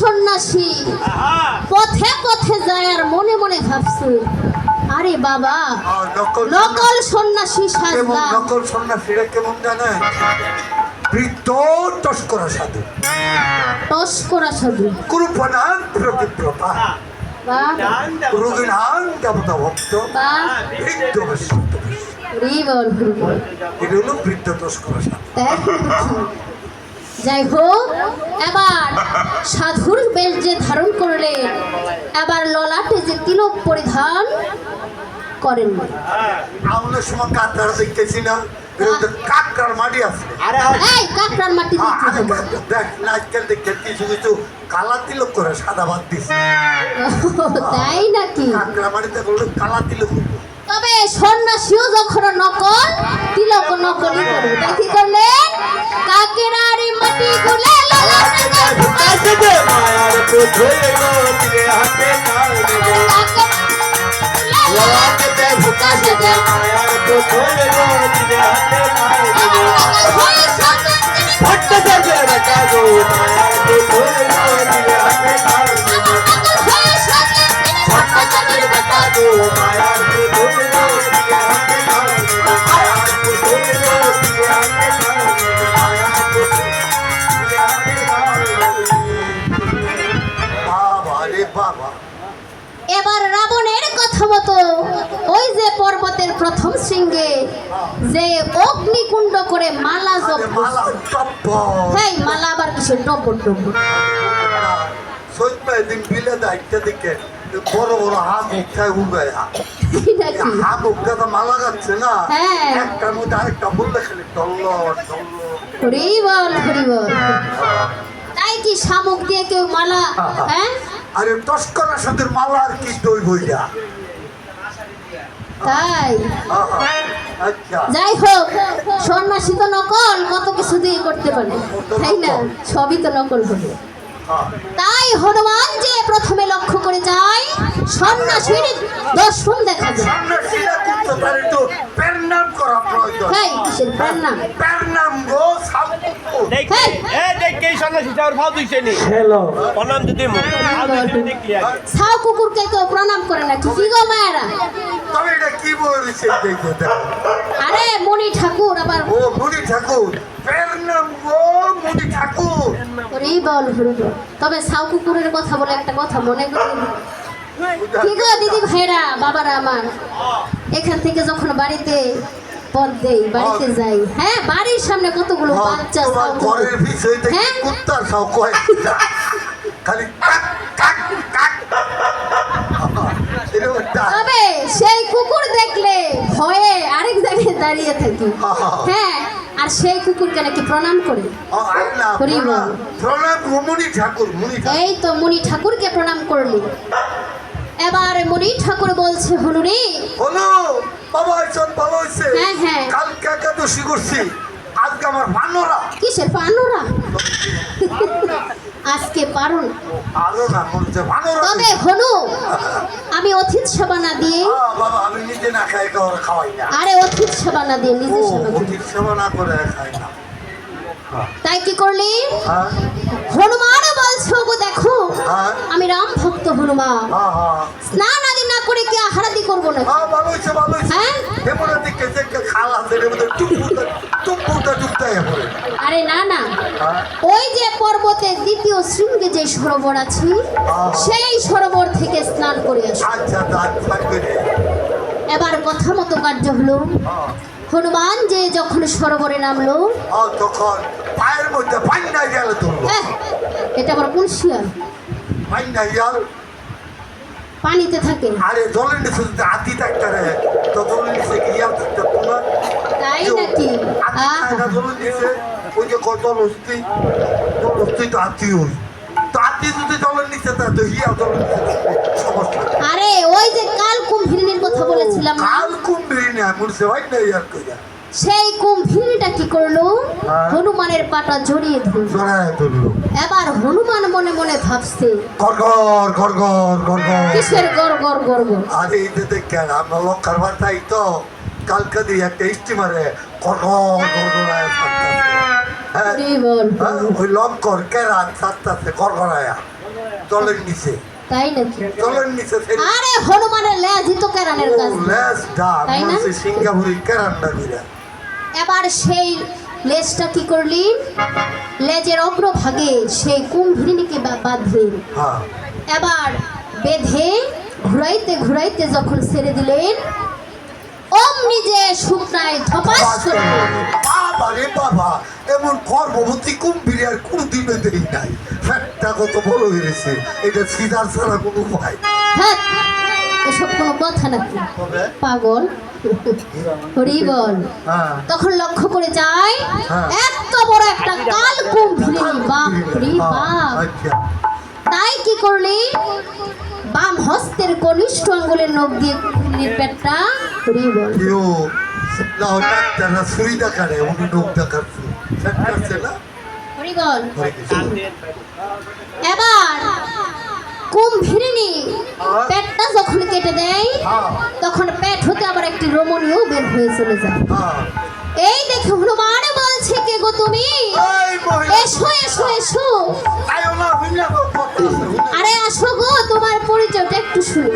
সন্ন্যাসী। পথে পথে যায় আর মনে মনে ভাবছে আরে বাবা নকল সন্ন্যাসী। কেমন সাজলাম নকল সন্ন্যাসীরা কেমন জানে? বৃদ্ধ তস্করা সাধু। টস করা সাধু। কুরুপনান প্রতিপ্রতা বাহ। রোগিনান দেবতা ভক্ত। বৃদ্ধ বল এটা হলো বৃদ্ধ তস্করা সাধু? যাই হোক এবার সাধুর বেশ যে ধারণ করলেন এবার ললাটে যে তিলক পরিধান করেন। সময় কাকড়া দেখতেছি না কাকড়ার মাটি আছে। এই কাকড়ার মাটি দেখ দেখতে কিছু কিছু কালা তিলক করে সাদা দিছে। তাই নাকি? কাকড়া মাটিতে করলে কালা তিলক। তবে সন্ন্যাসীও যখন নকল তিলক নকলই করবে धोएगो तेरे हाथे काल देगो लगा के ते भुका से दे यार तो धोएगो तेरे हाथे काल देगो फट से दे रखा दो কথা ওই যে পর্বতের প্রথম শৃঙ্গে যে অগ্নিকুণ্ড করে মালা জপ। হেই মালা আবার কিছু টপর টপর দিন বিলে দায়িত্ব দিকে বড় বড় হাত উঠায় হাত মালা যাচ্ছে না? হ্যাঁ। একটার মধ্যে আরেকটা বললে খালি টল্ল টল্ল হরি বল হরি বল তাই কি শামুক দিয়ে কেউ মালা হ্যাঁ? আরে তস্করা সাথে মালা আর কি দই বইয়া তাই? আচ্ছা। যাই হোক সন্ন্যাসী তো নকল কত কিছু দিয়ে করতে পারে। তাই না? সবই তো নকল হবে। তাই হনুমান যে প্রথমে লক্ষ্য করে যায় সন্ন্যাসীর দর্শন দেখা যায়। ভাও দিছে নি? প্রণাম কুকুরকে করে না কি গো মায়েরা? তবে এটা কি বলেছে দেখো দেখো। আরে মণি ঠাকুর আবার ও মুনি ঠাকুর। গো মুনি ঠাকুর। হরি বল হরি তবে সাউ কুকুরের কথা বলে একটা কথা মনে করি কি গো দিদি ভাইরা বাবারা আমার? এখান থেকে যখন বাড়িতে পথ দেই বাড়িতে যাই। হ্যাঁ বাড়ির সামনে কতগুলো হ্যাঁ, বাচ্চা ঘরের কুকুর। হ্যাঁ? কুত্তার কয়েকটা খালি কাক কাক কাক। তবে সেই কুকুর দেখলে ভয়ে আরেক জায়গায় দাঁড়িয়ে থাকি। হ্যাঁ আর সেই কুকুরকে নাকি প্রণাম করে? এই তো মুনি ঠাকুরকে প্রণাম করলি। এবার মুনি ঠাকুর বলছে হনুরে বাবা ভালো হয়েছে। হ্যাঁ, হ্যাঁ। কালকে একাদশী করছি। আজকে আমার ভানোরা কিসের পানুরা আজকে পারুন তবে হনু অথিত সেবা না দিয়ে? বাবা আমি নিজে না খাই খাওয়াই না। আরে অথিত সেবা না দিয়ে নিজে সেবা সেবা না করে খাই না। তাই কি করলি? হ্যাঁ। হনুমান বলছো গো দেখো। হ্যাঁ। আমি রাম ভক্ত হনুমান। হ্যাঁ হ্যাঁ। স্নান আদি না করে কি আহারাদি করব না হ্যাঁ আরে না না। ওই যে পর্বতের দ্বিতীয় শৃঙ্গে যে সরোবর আছে সেই সরোবর থেকে স্নান করে আচ্ছা থাকবে রে এবার কথা মতো কার্য হলো। হনুমান যে যখন সরোবরে নামলো ও তখন পায়ের মধ্যে পান্না গেল তুললো এটা আবার কোন শিয়াল? পান্না গেল পানিতে থাকে। আরে জলের নিচে যদি হাতি থাকতে রে তো জলের নিচে কি ইয়ার থাকতে তোমার তাই নাকি। জলের নিচে ওই যে কয় জলহস্তি জলহস্তি তো হাতি হই তো হাতি যদি জলের নিচে থাকে তো হিয়া জলের নিচে সমস্যা আরে ওই যে কাল কুম্ভীরিনীর কথা বলে বলছিলাম? কাল কুম্ভি না মুরসে ভাই না ইয়ার কইরা। সেই কুম্ভীরটা কি করল? হ্যাঁ। হনুমানের পাটা জড়িয়ে ধরল। এবার হনুমান মনে মনে ভাবছে গরগর গরগর গরগর কিসের গর গর গর গর আরে যে দেখেন আমরা লক্ষার বার্তাই তো কালকে দিয়ে একটা স্টিমারে গরগর থাকতেছে হ্যাঁ হ্যাঁ, ওই কেরান গরগরায়া জলের নিচে। তাই নাকি? জলের নিচে আরে হনুমানের লেজই তো কেরানের কাজ না। লেস ডা না? সিঙ্গাপুরি কেরানটা বিরা এবার সেই লেজটা কি করলি? লেজের অগ্রভাগে সেই কুম্ভীরিণীকে বা- বাঁধলেন হ্যাঁ। এবার বেঁধে ঘুরাইতে ঘুরাইতে যখন ছেড়ে দিলেন অমনি যে শুকনায় ধপাস করে বাবা রে বাবা এমন গর্ভবতী কুম্ভীর আর কোনদিনও দেই নাই। ফ্যাটটা কত বড় হয়েছে এটা সিজার ছাড়া কোনো উপায় ধ্যাৎ, এসব কোনো কথা নাকি পাগল। হরি বল হ্যাঁ। তখন লক্ষ্য করে যায় হ্যাঁ। এত বড় একটা কাল কুম্ভীরিণী বাপ রে বাপ। আচ্ছা। তাই কি করলি? বাম হস্তের কনিষ্ঠ আঙ্গুলের নখ দিয়ে কুমিরের পেটটা। না ছুরি দেখারে উনি দেখাচ্ছে না। এবার কুম্ভীরিণী পেটটা যখন কেটে দেয় হ্যাঁ। তখন পেট হতে আবার একটি রমণীয় বের হয়ে চলে যায়। হ্যাঁ। এই দেখে হনুমান বলছে কে গো তুমি? এসো এসো এসো। আরে আসো গো তোমার পরিচয়টা একটু শুনি।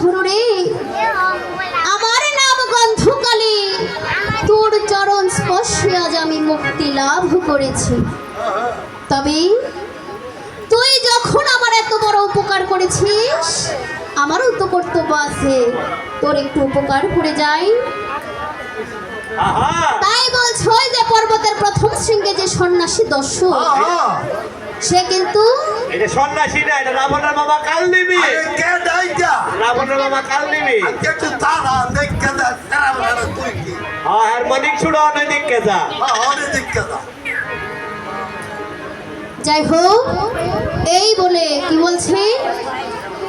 বলছে আমার নাম গন্ধকালী। তোর চরণ স্পর্শে আজ আমি মুক্তি লাভ করেছি। তবে তুই যখন আমার এত বড় উপকার করেছিস আমারও তো কর্তব্য আছে। তোর একটু উপকার করে যাই। তাই বলছ সন্ন্যাসী দস্যু হ্যাঁ সে কিন্তু এটা সন্ন্যাসী না এটা রাবণের বাবা কাল নিবি কে ডাইটা রাবণের বাবা কাল নিবি একটু তারা দেখে দা সারা বেলা তুই কি? হ্যাঁ হারমোনিক ছুড়ো হ্যাঁ দেখে দা যাই হোক এই বলে কি বলছে?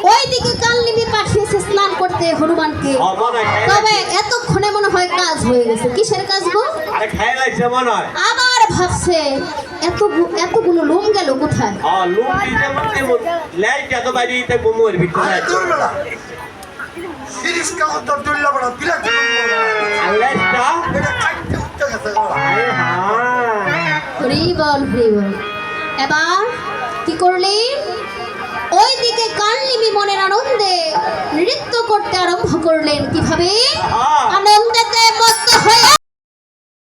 ওই দিকে কালনিবি পাঠিয়েছে স্নান করতে মনে তবে এতক্ষণে মনে হয় কাজ হয়ে গেছে। কিসের কাজ গো? আরে খেয়ে লাগছে মনে হয়। আবার ভাবছে এত এতগুলো লোম গেল কোথায়? লুক দিতে বাইরে দিতে মোমোর ভিতরে। সিরিজ বড় বিলাক আর লাইটটা? এটা কাটতে উঠতে গেছে। গো। আরে হ্যাঁ হরি বল হরি বল এবার কি করলি? ওই দিকে কান নিবি মনের আনন্দে নৃত্য করতে আরম্ভ করলেন কীভাবে। আনন্দেতে মত্ত হয়ে